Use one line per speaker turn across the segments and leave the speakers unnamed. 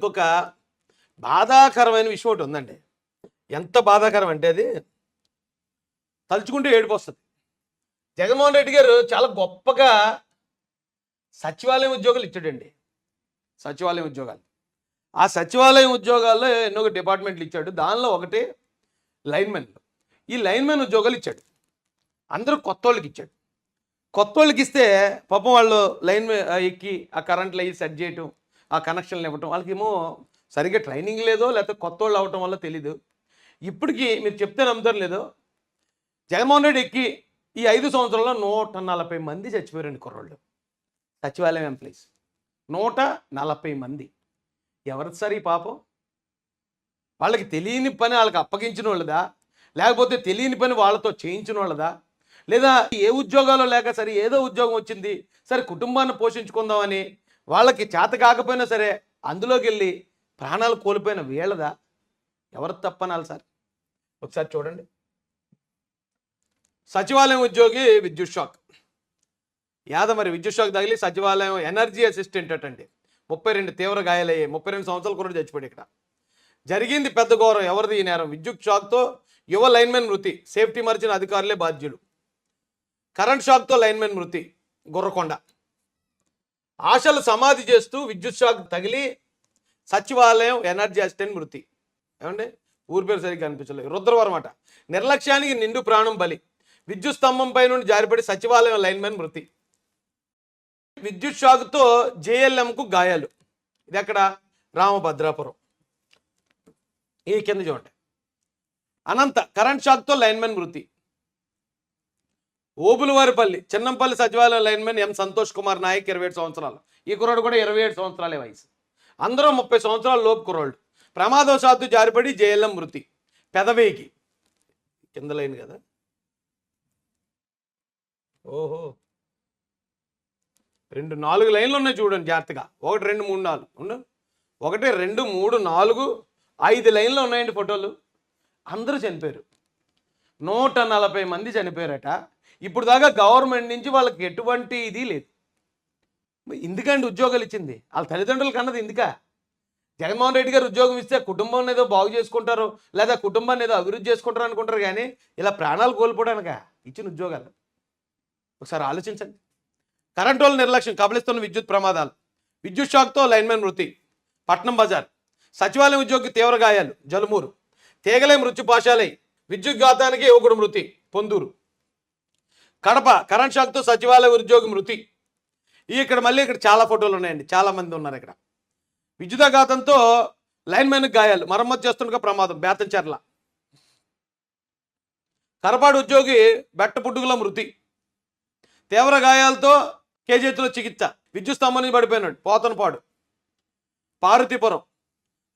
ఇంకొక బాధాకరమైన విషయం ఒకటి ఉందండి. ఎంత బాధాకరం అంటే అది తలుచుకుంటే ఏడుపు వస్తుంది జగన్మోహన్ రెడ్డి గారు చాలా గొప్పగా సచివాలయం ఉద్యోగాలు ఇచ్చాడండి. సచివాలయం ఉద్యోగాలు. ఆ సచివాలయం ఉద్యోగాల్లో ఎన్నో డిపార్ట్మెంట్లు ఇచ్చాడు. దానిలో ఒకటి లైన్మెన్. ఈ లైన్మెన్ ఉద్యోగాలు ఇచ్చాడు. అందరూ కొత్త వాళ్ళకి ఇచ్చాడు. కొత్త వాళ్ళకి ఇస్తే పాపం వాళ్ళు లైన్ ఎక్కి ఆ కరెంట్లు అయ్యి సెట్ చేయటం ఆ కనెక్షన్లు ఇవ్వటం వాళ్ళకేమో సరిగ్గా ట్రైనింగ్ లేదో లేకపోతే కొత్త వాళ్ళు అవటం వల్ల తెలీదు. ఇప్పటికీ మీరు చెప్తే నమ్ముతారు లేదో జగన్మోహన్ రెడ్డి ఎక్కి ఈ ఐదు సంవత్సరాల్లో నూట నలభై మంది చచ్చిపోయారండి కుర్రోళ్ళు. సచివాలయం ఎంప్లాయీస్ నూట నలభై మంది. ఎవరి సరి పాపం? వాళ్ళకి తెలియని పని వాళ్ళకి అప్పగించిన వాళ్ళదా? లేకపోతే తెలియని పని వాళ్ళతో చేయించిన వాళ్ళదా? లేదా ఏ ఉద్యోగాలు లేక సరే ఏదో ఉద్యోగం వచ్చింది సరే కుటుంబాన్ని పోషించుకుందామని వాళ్ళకి చేత కాకపోయినా సరే అందులోకి వెళ్ళి ప్రాణాలు కోల్పోయిన వీళ్ళదా? ఎవరు తప్పనాలి సార్? ఒకసారి చూడండి. సచివాలయం ఉద్యోగి విద్యుత్ షాక్. యాద మరి విద్యుత్ షాక్ తగిలి సచివాలయం ఎనర్జీ అసిస్టెంట్ అటండి. ముప్పై రెండు తీవ్ర గాయాలయ్యాయి. ముప్పై రెండు సంవత్సరాల కూడా చచ్చిపోయాడు ఇక్కడ. జరిగింది పెద్ద ఘోరం. ఎవరిది ఈ నేరం? విద్యుత్ షాక్తో యువ లైన్మెన్ మృతి. సేఫ్టీ మరిచిన అధికారులే బాధ్యులు. కరెంట్ షాక్తో లైన్మెన్ మృతి. గుర్రకొండ. ఆశలు సమాధి చేస్తూ విద్యుత్ షాక్ తగిలి సచివాలయం ఎనర్జీ అసిస్టెంట్ మృతి. ఏమండి? ఊరి పేరు సరిగ్గా అనిపించలేదు. రుద్రవరం అట. నిర్లక్ష్యానికి నిండు ప్రాణం బలి. విద్యుత్ స్తంభంపై నుండి జారిపడి సచివాలయం లైన్మెన్ మృతి. విద్యుత్ షాక్తో జేఎల్ఎంకు గాయాలు. ఇది ఎక్కడ? రామభద్రాపురం. ఈ కింద చూడండి. అనంత కరెంట్ షాక్తో లైన్మెన్ మృతి. ఓబులవారిపల్లి చిన్నంపల్లి సచివాలయం లైన్మెన్ ఎం సంతోష్ కుమార్ నాయక్ ఇరవై ఏడు సంవత్సరాలు. ఈ కుర్రాడు కూడా ఇరవై ఏడు సంవత్సరాలే వయసు. అందరూ ముప్పై సంవత్సరాల లోపు కుర్రాళ్ళు. ప్రమాదవశాత్తు జారిపడి జేఎల్ఎం మృతి. పెదవేకి కింద లైన్ కదా? ఓహో. రెండు నాలుగు లైన్లు ఉన్నాయి చూడండి జాగ్రత్తగా. ఒకటి రెండు మూడు నాలుగు. ఉండు. ఒకటి రెండు మూడు నాలుగు ఐదు లైన్లు ఉన్నాయండి ఫోటోలు. అందరూ చనిపోయారు. నూట నలభై మంది చనిపోయారట. ఇప్పుడు దాకా గవర్నమెంట్ నుంచి వాళ్ళకి ఎటువంటి ఇది లేదు. ఎందుకండి ఉద్యోగాలు ఇచ్చింది? వాళ్ళ తల్లిదండ్రులు కన్నది ఎందుక? జగన్మోహన్ రెడ్డి గారు ఉద్యోగం ఇస్తే కుటుంబం ఏదో బాగు చేసుకుంటారు లేదా కుటుంబాన్ని ఏదో అభివృద్ధి చేసుకుంటారు అనుకుంటారు కానీ ఇలా ప్రాణాలు కోల్పోవడానిక ఇచ్చిన ఉద్యోగాలు? ఒకసారి ఆలోచించండి. కరెంటు వాళ్ళ నిర్లక్ష్యం కబలిస్తున్న విద్యుత్ ప్రమాదాలు విద్యుత్ షాక్తో లైన్మెన్ మృతి పట్నం బజార్ సచివాలయం ఉద్యోగి తీవ్ర గాయాలు జలుమూరు తీగలే మృత్యుపాశాలై విద్యుత్ ఒకడు మృతి పొందూరు. కడప కరెంట్ షాక్తో సచివాలయ ఉద్యోగి మృతి. ఇక్కడ మళ్ళీ ఇక్కడ చాలా ఫోటోలు ఉన్నాయండి చాలా మంది ఉన్నారు ఇక్కడ. విద్యుదాఘాతంతో లైన్మెన్ గాయాలు మరమ్మతు చేస్తుండగా ప్రమాదం బేతంచెర్ల. కరపాడు ఉద్యోగి బెట్ట పుట్టుకలో మృతి. తీవ్ర గాయాలతో కేజీతిలో చికిత్స విద్యుత్ స్తంభం నుంచి పడిపోయినాడు పోతనపాడు. పార్వతీపురం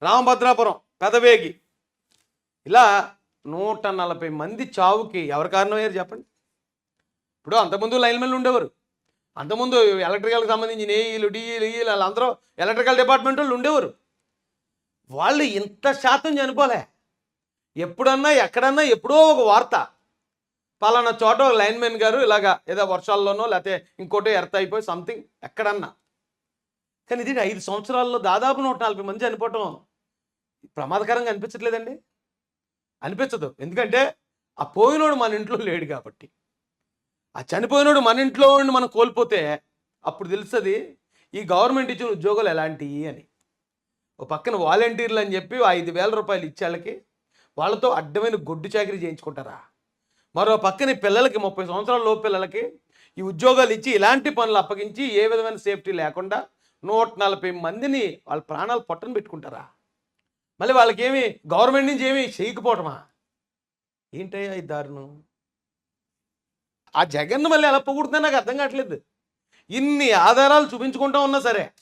రామభద్రాపురం పెదవేగి. ఇలా నూట నలభై మంది చావుకి ఎవరు కారణమయ్యారు చెప్పండి? ఇప్పుడు అంతకుముందు లైన్మెన్లు ఉండేవారు. అంతకుముందు ఎలక్ట్రికల్కి సంబంధించిన ఏఈలు డిఈలు ఈలు వాళ్ళందరూ ఎలక్ట్రికల్ డిపార్ట్మెంట్ వాళ్ళు ఉండేవారు. వాళ్ళు ఇంత శాతం చనిపోలే. ఎప్పుడన్నా ఎక్కడన్నా ఎప్పుడో ఒక వార్త. పలానా చోట ఒక లైన్మెన్ గారు ఇలాగా ఏదో వర్షాల్లోనో లేకపోతే ఇంకోటో ఎర్త్ అయిపోయి సంథింగ్ ఎక్కడన్నా. కానీ ఇది ఐదు సంవత్సరాల్లో దాదాపు నూట నలభై మంది చనిపోవటం ప్రమాదకరంగా అనిపించట్లేదండి? అనిపించదు. ఎందుకంటే ఆ పోయినోడు మన ఇంట్లో లేడు కాబట్టి. ఆ చనిపోయినోడు మన ఇంట్లో మనం కోల్పోతే అప్పుడు తెలుస్తుంది ఈ గవర్నమెంట్ ఇచ్చిన ఉద్యోగాలు ఎలాంటివి అని. ఓ పక్కన వాలంటీర్లు అని చెప్పి ఐదు వేల రూపాయలు ఇచ్చే వాళ్ళకి వాళ్ళతో అడ్డమైన గొడ్డు చాకరీ చేయించుకుంటారా? మరో పక్కన పిల్లలకి ముప్పై సంవత్సరాల లోపు పిల్లలకి ఈ ఉద్యోగాలు ఇచ్చి ఇలాంటి పనులు అప్పగించి ఏ విధమైన సేఫ్టీ లేకుండా నూట నలభై మందిని వాళ్ళ ప్రాణాలు పొట్టను పెట్టుకుంటారా? మళ్ళీ వాళ్ళకేమి గవర్నమెంట్ నుంచి ఏమి చేయకపోవటమా? ఏంటయ్యా ఈ దారుణం? ఆ జగన్ మళ్ళీ ఎలా పొగుడుతుందో నాకు అర్థం కావట్లేదు. ఇన్ని ఆధారాలు చూపించుకుంటా ఉన్నా సరే